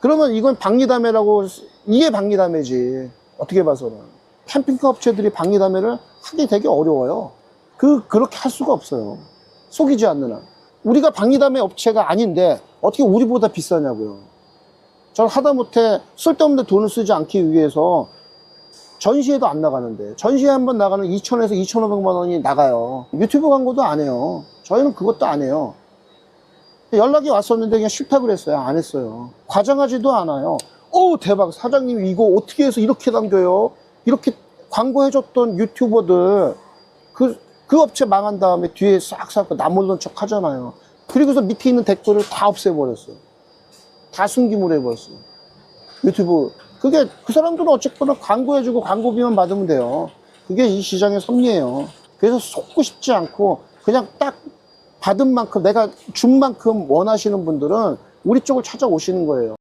그러면 이건 방리담회라고 이게 방리담회지. 어떻게 봐서는 캠핑카 업체들이 방리담회를 하기 되게 어려워요. 그 그렇게 할 수가 없어요. 속이지 않는 한. 우리가 방리담회 업체가 아닌데 어떻게 우리보다 비싸냐고요. 저는 하다못해 쓸데없는 돈을 쓰지 않기 위해서 전시회도 안 나가는데 전시회 한번 나가는 2천에서 2,500만 원이 나가요. 유튜브 광고도 안 해요. 저희는 그것도 안 해요 연락이 왔었는데 그냥 싫다 그랬어요. 안 했어요. 과장하지도 않아요. 오 대박. 사장님 이거 어떻게 해서 이렇게 남겨요? 이렇게 광고해줬던 유튜버들 그, 그 업체 망한 다음에 뒤에 싹싹 나몰른 척 하잖아요. 그리고서 밑에 있는 댓글을 다 없애버렸어요. 다 숨김을 해버렸어요. 유튜브. 그게 그 사람들은 어쨌거나 광고해주고 광고비만 받으면 돼요. 그게 이 시장의 섭리예요. 그래서 속고 싶지 않고 그냥 딱 받은 만큼 내가 준 만큼 원하시는 분들은 우리 쪽을 찾아오시는 거예요